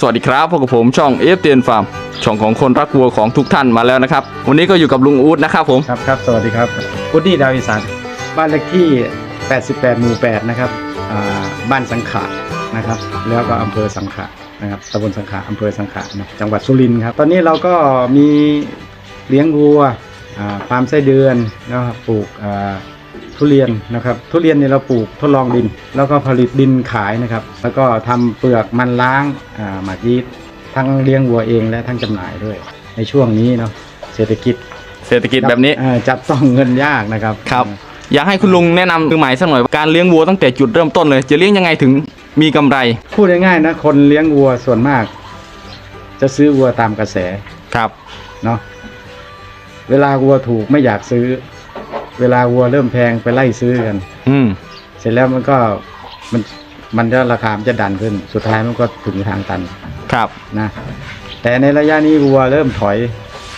สวัสดีครับพบกับผมช่องเอฟเตียนฟาร์มช่องของคนรักวัวของทุกท่านมาแล้วนะครับ วันนี้ก็อยู่กับลุงอู๊ดนะครับผมครับครับสวัสดีครับพุดดี้ดาวอีสานบ้านเลขที่ 88 หมู่ 8 นะครับอ่าบ้านสังขะนะครับ แล้วก็อำเภอสังขะนะครับตำบลสังขะอำเภอสังขะนะจังหวัดสุรินทร์ครับ ตอนนี้เราก็มีเลี้ยงวัวอ่าฟาร์มไส้เดือนนะครับปลูกอ่า ทุเรียนนะครับทุเรียนเนี่ยเราปลูกทดลองดิน แล้วก็ผลิตดินขายนะครับ แล้วก็ทำเปลือกมันล้างอ่าหมักยีสต์ทั้งเลี้ยงวัวเองและทั้งจำหน่ายด้วย ในช่วงนี้เนาะเศรษฐกิจเศรษฐกิจแบบนี้เอ่อจับต้องเงินยากนะครับครับ อยากให้คุณลุงแนะนำมือใหม่สักหน่อยว่าการเลี้ยงวัวตั้งแต่จุดเริ่มต้นเลย จะเลี้ยงยังไงถึงมีกำไร พูดง่ายๆนะคนเลี้ยงวัวส่วนมาก จะซื้อวัวตามกระแสครับเนาะเวลาวัวถูกไม่อยากซื้อ เวลาวัวเริ่มแพงไปไล่ซื้อกัน อืม เสร็จแล้วมันก็มันมันจะราคามันจะดันขึ้น สุดท้ายมันก็ถึงทางตันครับ นะแต่ในระยะนี้วัวเริ่มถอย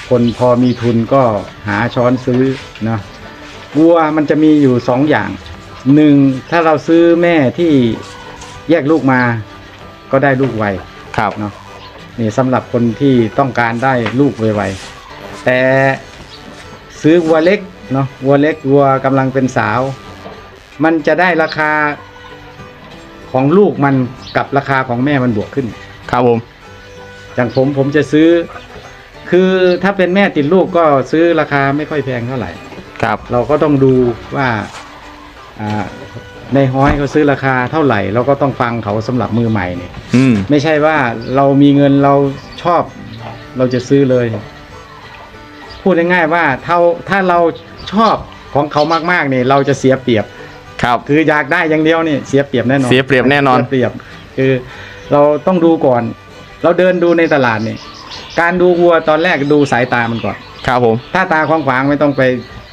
คนพอมีทุนก็หาช้อนซื้อเนาะวัวมันจะมีอยู่สองอย่างหนึ่งถ้าเราซื้อแม่ที่แยกลูกมาก็ได้ลูกไวครับ เนาะนี่สำหรับคนที่ต้องการได้ลูกไวๆแต่ซื้อวัวเล็ก เนาะวัวเล็กวัวกำลังเป็นสาว มันจะได้ราคาของลูกมันกับราคาของแม่มันบวกขึ้น ครับผมอย่างผมผมจะซื้อ คือถ้าเป็นแม่ติดลูกก็ซื้อราคาไม่ค่อยแพงเท่าไหร่ ครับ เราก็ต้องดูว่าอ่าในห้อยเขาซื้อราคาเท่าไหร่เราก็ต้องฟังเขาสำหรับมือใหม่เนี่ยอืม ไม่ใช่ว่าเรามีเงินเราชอบเราจะซื้อเลย พูดง่ายๆว่าเท่าถ้าเราชอบของเขามากๆเนี่ยเราจะเสียเปรียบ ครับ คืออยากได้อย่างเดียวนี่เสียเปรียบแน่นอนเสียเปรียบแน่นอนเสียเปรียบ คือเราต้องดูก่อน เราเดินดูในตลาดเนี่ยการดูวัวตอนแรกดูสายตามันก่อน ครับผม ถ้าตาขวางๆไม่ต้องไป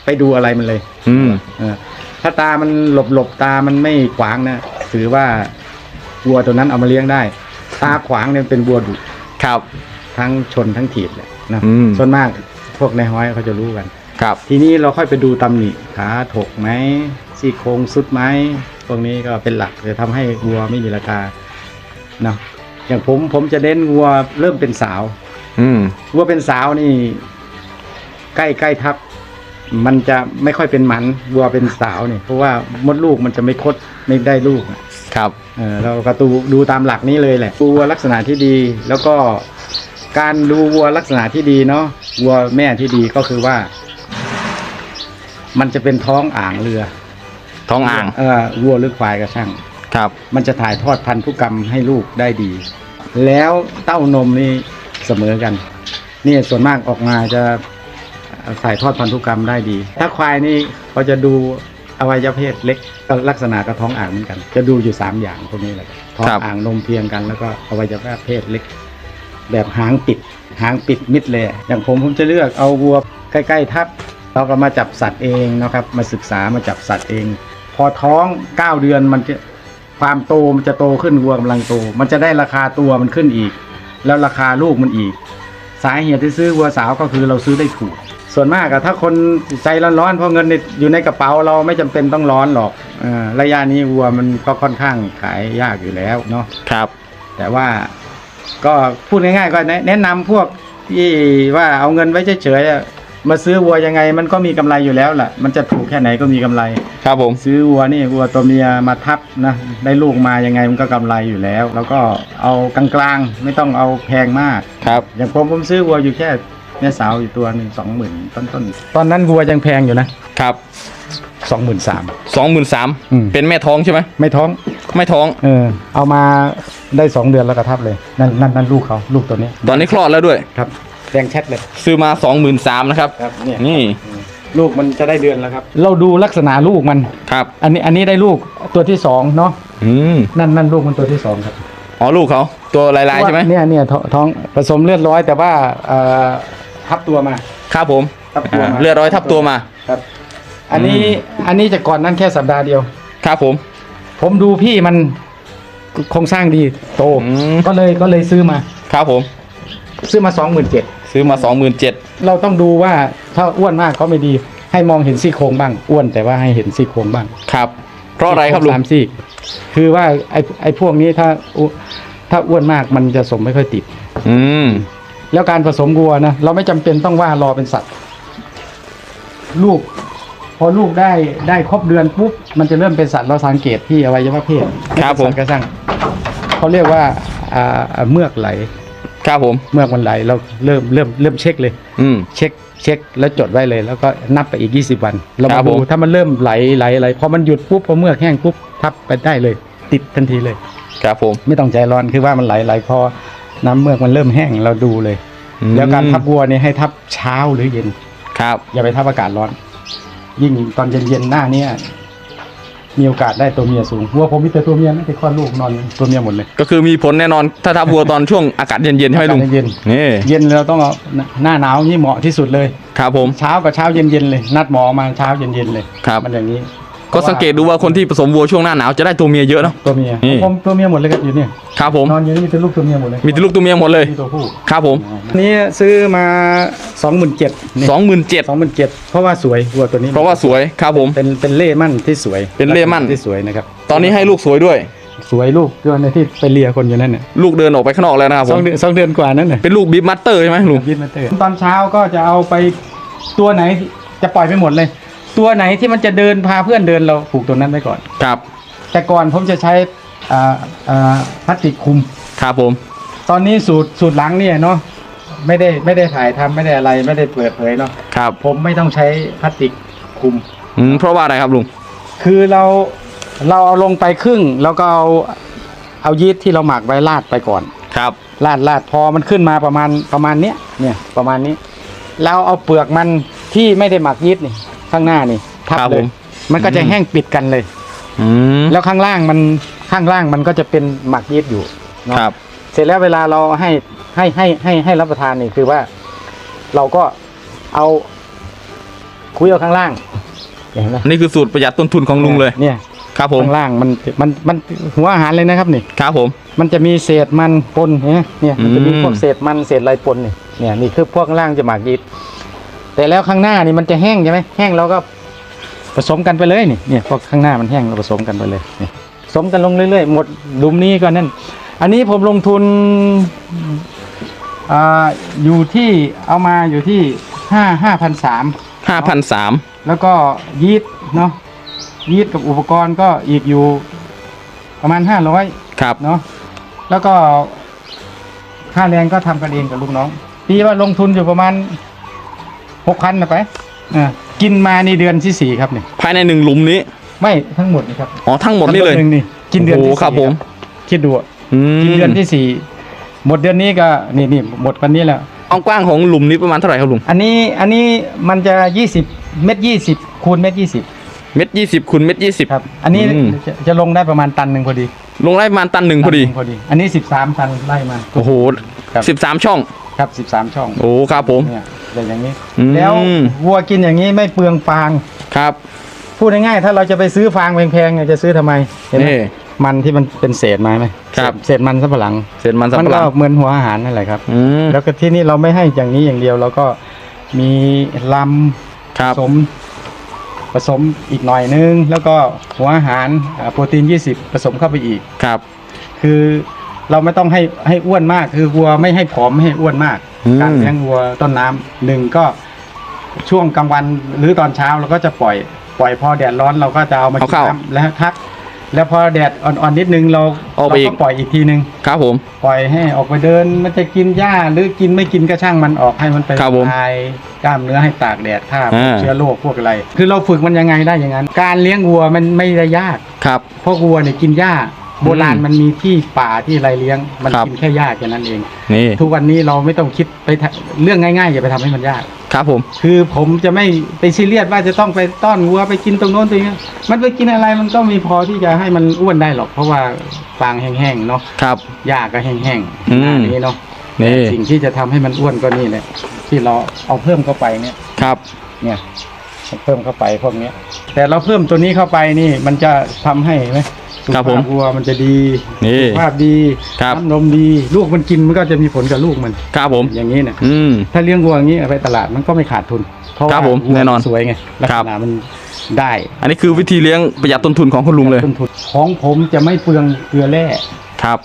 ไปดูอะไรมันเลย อืมเออถ้าตามันหลบหลบๆตามันไม่ขวางนะถือว่าวัวตัวนั้นเอามาเลี้ยงได้ ตาขวางเนี่ยเป็นวัวดุครับ ทั้งชนทั้งถีบเลยนะอืมส่วนมาก พวกในห้อยเขาจะรู้กัน ครับ ทีนี้เราค่อยไปดูตำหนิขาถกไหมซี่โครงสุดไหมพวกนี้ก็เป็นหลักจะทำให้วัวไม่มีราคาเนาะอย่างผมผมจะเน้นวัวเริ่มเป็นสาว อืม วัวเป็นสาวนี่ ใกล้ใกล้ทับ มันจะไม่ค่อยเป็นหมันวัวเป็นสาวเนี่ยเพราะว่ามดลูกมันจะไม่คดไม่ได้ลูกอะ ครับ เออเราก็ดูดูตามหลักนี้เลยแหละดูวัวลักษณะที่ดีแล้วก็ การดูวัวลักษณะที่ดีเนาะวัวแม่ที่ดีก็คือว่า มันจะเป็นท้องอ่างเรือท้องอ่างเออวัวหรือควายก็ช่างครับ มันจะถ่ายทอดพันธุกรรมให้ลูกได้ดี แล้วเต้านมนี่เสมอกัน นี่ส่วนมากออกมาจะถ่ายทอดพันธุกรรมได้ดี ถ้าควายนี่เขาจะดูอวัยวะเพศเล็กก็ลักษณะกระท้องอ่างเหมือนกัน จะดูอยู่สามอย่างพวกนี้แหละท้องอ่างนมเพียงกันแล้วก็อวัยวะเพศเล็ก แบบหางปิด หางปิดมิดเลย อย่างผมผมจะเลือกเอาวัวใกล้ ๆ ทับเราก็มาจับสัตว์เองนะครับมาศึกษามาจับสัตว์เอง พอท้อง 9 เดือนมันจะความโตมันจะโตขึ้นวัวกำลังโต มันจะได้ราคาตัวมันขึ้นอีก แล้วราคาลูกมันอีก สาเหตุที่ซื้อวัวสาวก็คือเราซื้อได้ถูก ส่วนมากอะถ้าคนใจร้อนๆเพราะเงินในอยู่ในกระเป๋าเราไม่จำเป็นต้องร้อนหรอกเออระยะนี้วัวมันก็ค่อนข้างขายยากอยู่แล้วเนาะครับ แต่ว่า ก็พูดง่ายๆก็แนะแนะนำพวกที่ว่าเอาเงินไว้เฉยๆอะมาซื้อวัวยังไง มันก็มีกำไรอยู่แล้วล่ะ มันจะถูกแค่ไหนก็มีกำไร ครับผมซื้อวัวนี่วัวตัวเมียมาทับนะได้ลูกมายังไงมันก็กำไรอยู่แล้ว แล้วก็เอากลางๆไม่ต้องเอาแพงมากครับ อย่างผมผมซื้อวัวอยู่แค่แม่สาวอยู่ตัวหนึ่งสองหมื่นต้นๆตอนนั้นวัวยังแพงอยู่นะครับสองหมื่นสามสองหมื่นสามอืมเป็นแม่ท้องใช่ไหมไม่ท้อง ไม่ท้อง เออเอามาได้สองเดือนแล้วก็ทับเลยนั่นนั่นนั่นลูกเขาลูกตัวนี้ตอนนี้คลอดแล้วด้วย ครับแดงแชทเลยซื้อมาสองหมื่นสามนะครับ ครับเนี่ยนี่ลูกมันจะได้เดือนแล้วครับ เราดูลักษณะลูกมัน ครับอันนี้อันนี้ได้ลูกตัวที่สองเนาะอืมนั่นนั่นลูกมันตัวที่สองครับอ๋อลูกเขาตัวลายๆใช่ไหมเนี่ยเนี่ยท้องท้องผสมเลือดร้อย แต่ว่าเอ่อทับตัวมา ครับผมทับตัวอ่ามาเลือดร้อยทับตัวมา ครับ อันนี้อันนี้จะก่อนนั้นแค่สัปดาห์เดียว ครับผม ผมดูพี่มันโครงสร้างดีโตอืม ก็เลยก็เลยซื้อมา ครับผม ซื้อมาสองหมื่นเจ็ดซื้อมาสองหมื่นเจ็ดเราต้องดูว่าถ้าอ้วนมากก็ไม่ดี ให้มองเห็นซี่โครงบ้างอ้วนแต่ว่าให้เห็นซี่โครงบ้างครับ เพราะอะไรครับลุง สามซี่คือว่าไอ้ไอ้พวกนี้ถ้าอุถ้าถ้าอ้วนมากมันจะสมไม่ค่อยติด อืม แล้วการผสมวัวนะเราไม่จำเป็นต้องว่ารอเป็นสัตว์ ลูก พอลูกได้ได้ครบเดือนปุ๊บมันจะเริ่มเป็นสัตว์เราสังเกตที่อวัยวะเพศครับผม สัตว์กระสังเขาเรียกว่าอ่าอ่าเมือกไหล ครับผม เมือกมันไหลเราเริ่มเริ่มเริ่มเช็คเลย อืม เช็คเช็คแล้วจดไว้เลย แล้วก็นับไปอีก 20 วัน เราครัมาบดูผมถ้ามันเริ่มไหลไหลไหลพอมันหยุดปุ๊บพอเมือกแห้งปุ๊บทับไปได้เลย ติดทันทีเลย ครับผมไม่ต้องใจร้อนคือว่ามันไหลไหลพอน้ำเมือกมันเริ่มแห้งเราดูเลย อืมแล้วการทับวัวเนี่ยให้ทับเช้าหรือเย็น ครับ อย่าไปทับอากาศร้อน ยิ่งตอนเย็นๆหน้าเนี้ยมีโอกาสได้ตัวเมียสูงวัวผมมีแต่ตัวเมียไม่แต่คลอดลูกนอนตัวเมียหมดเลยก็คือมีผลแน่นอนถ้าทับวัวตอนช่วงอากาศเย็นๆใช่ไหมลุงอากาศเย็นนี่เย็นเราต้องเอาหน้าหนาวนี่เหมาะที่สุดเลย ครับผมเช้ากับเช้าเย็นๆเลย นัดหมอมาเช้าเย็นๆเลยครับมันอย่างนี้ ก็สังเกตดูว่าคนที่ผสมวัวช่วงหน้าหนาวจะได้ตัวเมียเยอะเนาะ ตัวเมียนี่ ผมตัวเมียหมดเลยครับอยู่เนี่ยครับผม นอนอยู่นี่มีแต่ลูกตัวเมียหมดเลยมีแต่ลูกตัวเมียหมดเลย มีตัวผู้ครับผมนี่ซื้อมาสองหมื่นเจ็ดสองหมื่นเจ็ดสองหมื่นเจ็ดเพราะว่าสวยวัวตัวนี้เพราะว่าสวยครับผม เป็นเป็นเล่มั่นที่สวยเป็นเล่มั่น ที่สวยนะครับตอนนี้ให้ลูกสวยด้วย สวยลูกตัวในที่ไปเลียคนอยู่นั่นน่ะลูกเดินออกไปข้างนอกแล้วนะครับสผองมเดือนสองเดือนกว่านั่นน่ะเป็นลูกบิ๊บมัตเตอร์ใช่ไหมลุงยินมาเตอร์ตอนเช้าก็จะเอาไปตัวไหนจะปล่อยไปหมดเลย ตัวไหนที่มันจะเดินพาเพื่อนเดินเราผูกตัวนั้นไว้ก่อน ครับแต่ก่อนผมจะใช้อ่าอ่าพลาสติกคลุม ครับผม ตอนนี้สูตรสูตรหลังเนี่ยเนาะไม่ได้ไม่ได้ถ่ายทำไม่ได้อะไรไม่ได้เปิดเผยเนาะครับ ผมไม่ต้องใช้พลาสติกคลุม อืมเพราะว่าอะไรครับลุง คือเราเราเอาลงไปครึ่ง แล้วก็เอาเอายีสต์ที่เราหมักไว้ราดไปก่อน ครับราดราดพอมันขึ้นมาประมาณประมาณเนี้ยเนี่ยประมาณนี้ แล้วเอาเปลือกมันที่ไม่ได้หมักยีสต์นี่ ข้างหน้านี่ทับครับเลผยม มันก็จะอืมแห้งปิดกันเลย อืมแล้วข้างล่างมันข้างล่างมันก็จะเป็นหมักยีสต์อยู่เนาะ ครับ เสร็จแล้วเวลาเราให้ให้ให้ให้ให้รับประทานนี่คือว่า เราก็เอาคุยเอาข้างล่างเห็นไหมนี่คือสูตรประหยัดต้นทุนของลุงเลย เนี่ยครับผม ข้างล่างมันมันมันหัวอาหารเลยนะครับนี่ ครับผม มันจะมีเศษมันปนเห็นไหมเนี่ยมันจะมีอืม พวกเศษมันเศษอะไรปนนี่เนี่ยนี่คือพวกข้างล่างจะหมักยีสต์ แต่แล้วข้างหน้านี่มันจะแห้งใช่ไหมแห้งเราก็ผสมกันไปเลยนี่เนี่ยพวกข้างหน้ามันแห้งเราผสมกันไปเลยนี่ผสมกันลงเรื่อยๆ หมดหลุมนี้ก็นั่นอันนี้ผมลงทุนอ่าอยู่ที่เอามาอยู่ที่ห้าห้าพันสามห้าพันสามแล้วก็ยีสต์เนาะยีสต์กับอุปกรณ์ก็อีกอยู่ประมาณห้าร้อยครับเนาะแล้วก็ค่าแรงก็ทำกันเองกับลูกน้องปีว่าลงทุนอยู่ประมาณ หกพันนะไปอ่ากินมาในเดือนที่สี่ครับเนี่ยภายในหนึ่งหลุมนี้ ไม่ทั้งหมดนะครับอ๋อทั้งหมดนี่เลยทั้งหนึ่งนี่กินเดือนที่โอ้โหสี่ครับผม คิดดูอะอืมกินเดือนที่สี่หมดเดือนนี้ก็นี่นี่หมดวันนี้แล้วความกว้างของหลุมนี้ประมาณเท่าไหร่ครับลุงอันนี้อันนี้มันจะยี่สิบเม็ดยี่สิบคูณเม็ดยี่สิบเม็ดยี่สิบคูณเม็ดยี่สิบ ครับ อันนี้อืม จะจะลงได้ประมาณตันหนึ่งพอดีลงได้ประมาณตันหนึ่งพอดี ตันหนึ่งพอดี อันนี้สิบสามตันไล่มา โอ้โหครับ สิบสามช่อง ครับสิบสามช่อง โอ้ครับผม เนี่ย เป็นอย่างนี้ อืม แล้ววัวกินอย่างนี้ไม่เปลืองฟาง ครับ พูดง่ายๆถ้าเราจะไปซื้อฟางแพงๆเนี่ยจะซื้อทำไม เห็นไหมนี่มันที่มันเป็นเศษไม้ไหมครับ เศษเศษมันสับปะหลัง เสร็จมันสับมัปะหก็ลังเหมือนหัวอาหารนั่นแหละครับ อืมแล้วก็ที่นี่เราไม่ให้อย่างนี้อย่างเดียวเราก็มีลครับำผสมผสมอีกหน่อยนึง แล้วก็หัวอาหารอ่าโปรตีน 20 ผสมเข้าไปอีก ครับ คือ เราไม่ต้องให้ให้อ้วนมาก คือวัวไม่ให้ผอมไม่ให้อ้วนมาก อืม การเลี้ยงวัวต้นน้ำหนึ่งก็ช่วงกลางวันหรือตอนเช้าเราก็จะปล่อยปล่อยพอแดดร้อนเราก็จะเอามากินน้ำแล้วพัก แล้วพอแดดอ่อนๆนิดนึงเราออกไปเราอีก็กปล่อยอีกทีนึง ครับผม ปล่อยให้ออกไปเดิน มันจะกินหญ้าหรือกินไม่กินก็ช่างมันออกให้มันไปครับผมคลายกล้ามเนื้อให้ตากแดดฆ่าอ่า เชื้อโรคพวกอะไร คือเราฝึกมันยังไงได้อย่างนั้น การเลี้ยงวัวมันไม่ได้ยาก ครับ เพราะวัวเนี่ยกินหญ้า โบราณมันมีที่ป่าที่อะไรเลี้ยง มันครับ กินแค่หญ้าแค่นั้นเอง นี่ทุกวันนี้เราไม่ต้องคิดไปทะเรื่องง่ายๆอย่าไปทำให้มันยาก ครับผม คือผมจะไม่ไปซีเรียสว่าจะต้องไปต้อนวัวไปกินตรงโน้นตรงนี้มันไปกินอะไรมันก็มีพอที่จะให้มันอ้วนได้หรอก เพราะว่าฟางแห้งๆเนาะครับ หญ้าก็แห้งอืมๆหน้านี้เนาะนี่แต่สิ่งที่จะทำให้มันอ้วนก็นี่แหละที่เราเอาเพิ่มเข้าไปเนี่ย ครับ เนี่ย เอาเพิ่มเข้าไปพวกเนี้ย แต่เราเพิ่มตัวนี้เข้าไปนี่มันจะทำให้เห็นไหมสุขครับผภามพวัวมันจะดีนี่สุขภาพดีครับ น้ำนมดี ลูกมันกินมันก็จะมีผลกับลูกมันครับผม อย่างนี้นะอืม ถ้าเลี้ยงวัวอย่างนี้เอาไปตลาดมันก็ไม่ขาดทุน เพราะครับว่าผมวัวแน่นอนสวยไงลักครัษบ ณะมันได้อันนี้คือวิธีเลี้ยงประหยัดต้นทุนของคุณลุงเลย ต้นทุนของผมจะไม่เปลืองเกลือแร่ ครับ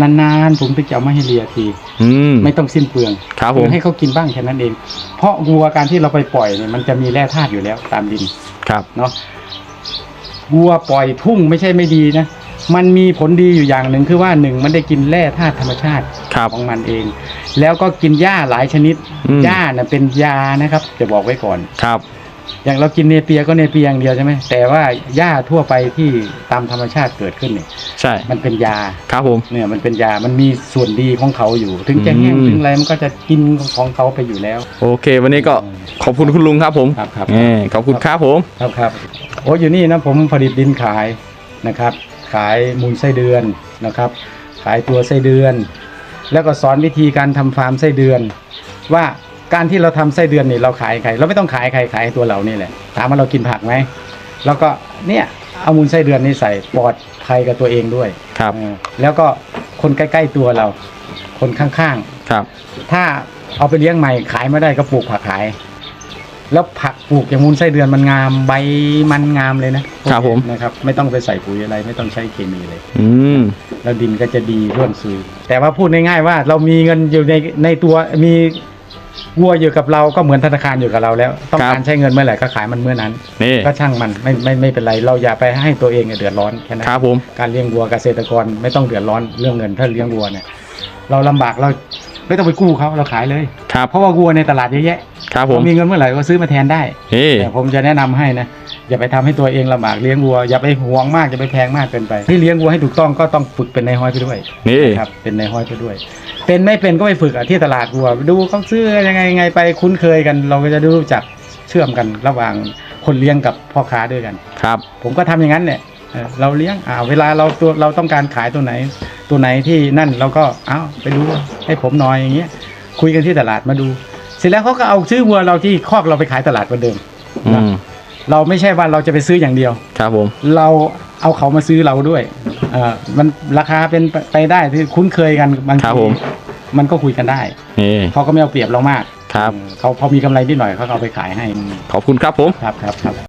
นานๆผมถึงจะเอามาให้เลียที อืม ไม่ต้องสิ้นเปลืองครับผมอให้เขากินบ้างแค่นั้นเอง เพราะวัวการที่เราไปปล่อยเนี่ยมันจะมีแร่ธาตุอยู่แล้วตามดินครับ เนาะวัวปล่อยทุ่งไม่ใช่ไม่ดีนะ มันมีผลดีอยู่อย่างหนึ่งคือว่าหนึ่งมันได้กินแร่ธาตุธรรมชาติครับ ของมันเอง แล้วก็กินหญ้าหลายชนิดอืม หญ้าน่ะเป็นยานะครับ จะบอกไว้ก่อน ครับ อย่างเรากินเนเปียก็เนเปียอย่างเดียวใช่ไหมแต่ว่าหญ้าทั่วไปที่ตามธรรมชาติเกิดขึ้นเนี่ยใช่มันเป็นยาครับผม เนี่ยมันเป็นยามันมีส่วนดีของเขาอยู่ ถึงจะแห้งอืม ถึงอะไรมันก็จะกินของเขาไปอยู่แล้ว โอเค วันนี้ก็ขอบคุณคุณลุงครับผมครับครับ เออขอบคุณครับผม ครับครับโอ้อยู่นี่นะผมผลิตดินขายนะครับ ขายมูลไส้เดือนนะครับ ขายตัวไส้เดือน แล้วก็สอนวิธีการทำฟาร์มไส้เดือน ว่า การที่เราทำไส้เดือนนี่เราขายใครเราไม่ต้องขายใครขายตัวเรานี่แหละถามว่าเรากินผักไหมแล้วก็เนี่ยเอามูลไส้เดือนนี่ใส่ปลอดภัยกับตัวเองด้วยครับเออแล้วก็คนใกล้ ๆตัวเรา คนข้างๆครับ ถ้าเอาไปเลี้ยงใหม่ขายไม่ได้ก็ปลูกผักขาย แล้วผักปลูกอย่างมูลไส้เดือนมันงามใบมันงามเลยนะครับผมนะครับ ไม่ต้องไปใส่ปุ๋ยอะไร ไม่ต้องใช้เคมีเลย อืมแล้วดินก็จะดีร่วนซุยแต่ว่าพูดง่ายๆว่า เรามีเงินอยู่ในในตัวมี วัวอยู่กับเราก็เหมือนธนาคารอยู่กับเราแล้ว ต้องการใช้เงินเมื่อไหร่ก็ขายมันเมื่อนั้นนี่ก็ช่างมันไม่ไม่ไม่เป็นไรเราอย่าไปให้ตัวเองเดือดร้อนแค่นั้นครับผมการเลี้ยงวัวเกษตรกรไม่ต้องเดือดร้อนเรื่องเงินถ้าเลี้ยงวัวเนี่ย เราลำบากเราไม่ต้องไปกู้เขาเราขายเลยครับเพราะว่าวัวในตลาดเยอะแยะ ครับผมเรามีเงินเมื่อไหร่ก็ซื้อมาแทนได้นี่แต่ผมจะแนะนำให้นะอย่าไปทำให้ตัวเองลำบากเลี้ยงวัวอย่าไปห่วงมากอย่าไปแพงมากเกินไปที่เลี้ยงวัวให้ถูกต้องก็ต้องฝึกเป็นนายห้อยไปด้วยนี่นะครับเป็นนายห้อยไปด้วย เป็นไม่เป็นก็ไปฝึกอะที่ตลาดวัว ดูเขาซื้อยังไงยังไงไปคุ้นเคยกัน เราก็จะได้รู้จักเชื่อมกันระหว่างคนเลี้ยงกับพ่อค้าด้วยกันครับ ผมก็ทำอย่างนั้นเนี่ยเออเราเลี้ยงอ่าเวลาเราตัวเราต้องการขายตัวไหน ตัวไหนที่นั่นเราก็เอ้าไปดูให้ผมหน่อยอย่างเงี้ยคุยกันที่ตลาดมาดู เสร็จแล้วเขาก็เอาซื้อวัวเราที่คอกเราไปขายตลาดเหมือนเดิมอืนะมเราไม่ใช่ว่าเราจะไปซื้ออย่างเดียว ครับผม เราเอาเขามาซื้อเราด้วยเออมันราคาเป็นไปได้ที่คุ้นเคยกันบางครัทีบผม มันก็คุยกันได้ นี่เขาก็ไม่เอาเปรียบเรามากครับ เขาพอมีกำไรนิดหน่อยเขาก็เอาไปขายให้ขอบคุณครับผม ครับครับครับ